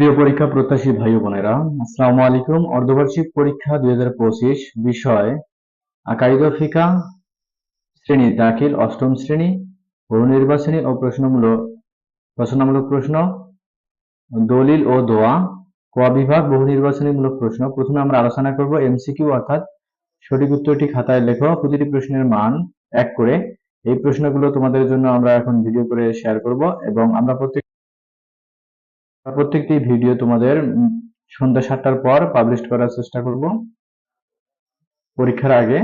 প্রিয় পরীক্ষা প্রত্যাশী ভাই বোনেরা, আসসালামু আলাইকুম। অর্ধবার্ষিক পরীক্ষা দুই হাজার পঁচিশ বিষয় আকাইদ ফিকা, শ্রেণি দাখিল, অষ্টম শ্রেণি বহু নির্বাচনী ও প্রশ্নমূলক রচনামূলক প্রশ্ন, দলিল ও দোয়া, ক বিভাগ বহু নির্বাচনীমূলক প্রশ্ন। প্রথমে আমরা আলোচনা করব এমসিকিউ, অর্থাৎ সঠিক উত্তরটি খাতায় লেখো। প্রতিটি প্রশ্নের মান এক করে। এই প্রশ্নগুলো তোমাদের জন্য আমরা এখন ভিডিও করে শেয়ার করব এবং আমরা প্রত্যেক প্রত্যেকটি ভিডিও তোমাদের সন্ধ্যা সাতটার পর পাবলিশ করার চেষ্টা করব। পরীক্ষার আগে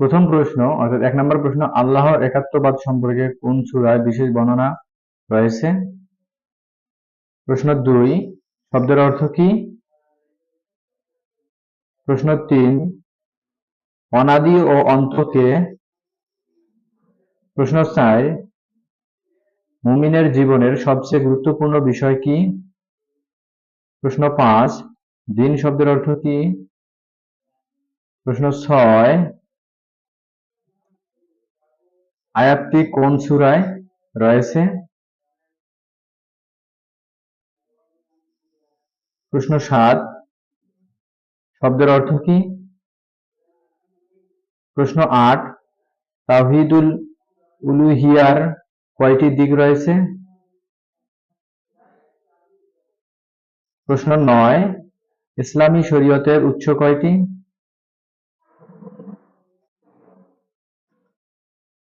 প্রথম প্রশ্ন, অর্থাৎ এক নম্বর প্রশ্ন, আল্লাহর একাত্মবাদ সম্পর্কে কোন সূরায় বিশেষ বর্ণনা রয়েছে? প্রশ্ন দুই, শব্দের অর্থ কি? প্রশ্ন তিন, অনাদি ও অন্তকে? প্রশ্ন চার, মুমিনের জীবনের সবচেয়ে গুরুত্বপূর্ণ বিষয় কি? প্রশ্ন পাঁচ, দিন শব্দের অর্থ কি? প্রশ্ন ছয়, আয়াতটি কোন সূরায় রয়েছে? প্রশ্ন সাত, শব্দের অর্থ কি? প্রশ্ন আট, তাওহীদুল উলুহিয়ার কয়টি দিক রয়েছে? প্রশ্ন নয়, ইসলামী শরীয়তের উৎস কয়টি?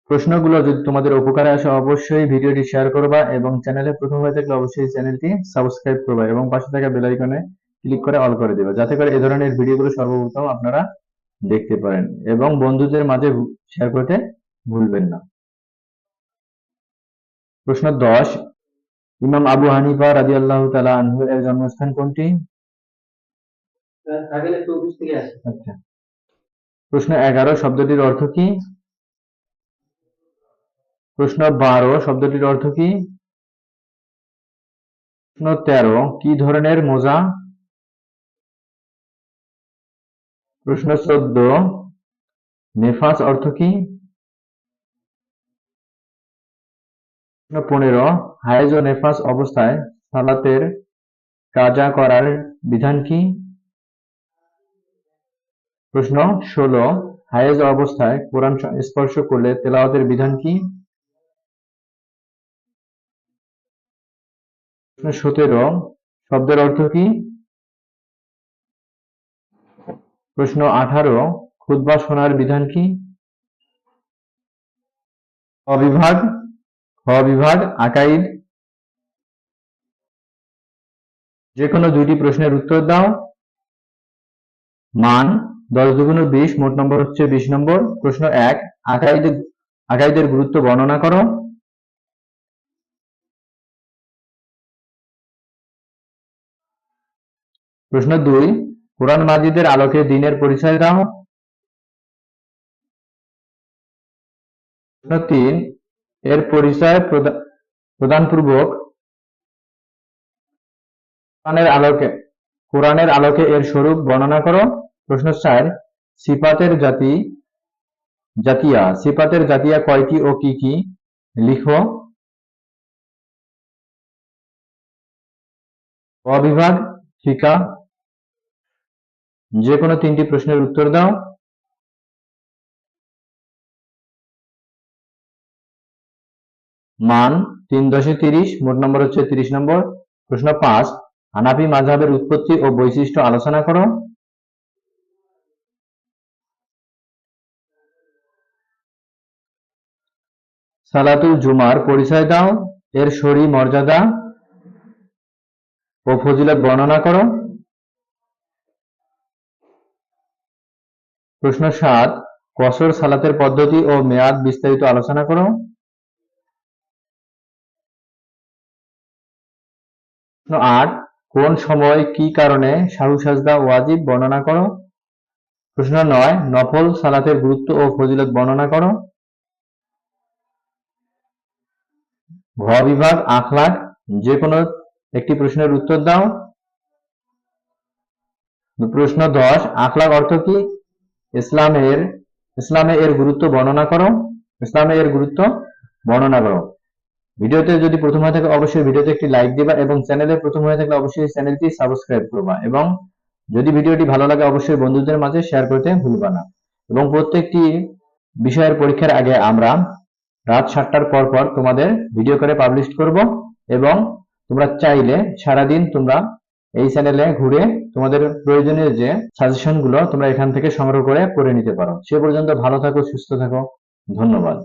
প্রশ্নগুলো যদি তোমাদের উপকারে আসে, অবশ্যই ভিডিওটি শেয়ার করবা এবং চ্যানেলে প্রথম হয়ে থাকলে অবশ্যই চ্যানেলটি সাবস্ক্রাইব করবা এবং পাশে থাকা বেল আইকনে ক্লিক করে অল করে দিবা, যাতে করে এই ধরনের ভিডিওগুলো সর্বপ্রথম আপনারা দেখতে পারেন এবং বন্ধুদের মাঝে শেয়ার করতে ভুলবেন না। প্রশ্ন দশ ইমাম আবু হানিফা রাদিয়াল্লাহু তাআলা আনহু এর জন্মস্থান কোনটি? আচ্ছা। প্রশ্ন এগারো শব্দটির অর্থ কি? প্রশ্ন বারো শব্দটির অর্থ কি? প্রশ্ন তেরো কি ধরনের মোজা? প্রশ্ন চোদ্দ নেফাস অর্থ কি? পনেরো, হায়েজ ও নেফাস অবস্থায় সালাতের কাজা করার বিধান কি? প্রশ্ন ষোলো, হায়েজ অবস্থায় কোরআন স্পর্শ করলে তেলাওয়াতের বিধান কি? সতেরো, শব্দের অর্থ কি? প্রশ্ন আঠারো, খুতবা শোনার বিধান কি? খ বিভাগ খ বিভাগ আকাইদ যে কোনো দুইটি প্রশ্নের উত্তর দাও। মান, দশ দুগুণ বিশ, মোট নম্বর হচ্ছে বিশ নম্বর। প্রশ্ন এক আকাইদের আকাইদের গুরুত্ব বর্ণনা করো। প্রশ্ন দুই, কোরআন মাজিদের আলোকে দিনের পরিচয় দাও। প্রশ্ন তিন এর পরিচয় প্রদা- প্রদানপূর্বক কোরআনের আলোকে কোরআনের আলোকে এর স্বরূপ বর্ণনা করো। প্রশ্ন চার, সিফাতের জাতি, জাতিয়া, সিফাতের জাতিয়া কয়টি ও কি কি? লিখো। অবিভাগ, ফিকা। যে কোনো তিনটি প্রশ্নের উত্তর দাও। মান তিন দশে তিরিশ, মোট নম্বর হচ্ছে তিরিশ নম্বর। প্রশ্ন পাঁচ, হানাফি মাযহাবের উৎপত্তি ও বৈশিষ্ট্য আলোচনা করো। সালাতুল জুমার পরিচয় দাও, এর শরী মর্যাদা ও ফজিলত বর্ণনা করো। প্রশ্ন সাত, কসর সালাতের পদ্ধতি ও মেয়াদ বিস্তারিত আলোচনা করো। আট কোন সময় কি কারণে সাহু সাজদা ওয়াজিব বর্ণনা করো? প্রশ্ন নয়, নফল সালাতের গুরুত্ব ও ফজিলত বর্ণনা করো। ঘ বিভাগ আখলাক, যে কোনো একটি প্রশ্নের উত্তর দাও। প্রশ্ন দশ, আখলাক অর্থ কি? ইসলামের, ইসলামে এর গুরুত্ব বর্ণনা করো। ইসলামে এর গুরুত্ব বর্ণনা করো। ভিডিওতে যদি প্রথম হয়ে থাকে, অবশ্যই ভিডিওতে একটি লাইক দিবা এবং চ্যানেলে প্রথম হয়ে থাকলে অবশ্যই চ্যানেলটি সাবস্ক্রাইব করবা এবং যদি ভিডিওটি ভালো লাগে, অবশ্যই বন্ধুদের মাঝে শেয়ার করতে ভুলবা না। এবং প্রত্যেকটি বিষয়ের পরীক্ষার আগে আমরা রাত সাতটার পর পর তোমাদের ভিডিও করে পাবলিশ করব এবং তোমরা চাইলে সারাদিন তোমরা এই চ্যানেলে ঘুরে তোমাদের প্রয়োজনীয় যে সাজেশনগুলো তোমরা এখান থেকে সংগ্রহ করে পড়ে নিতে পারো। সে পর্যন্ত ভালো থাকো, সুস্থ থাকো। ধন্যবাদ।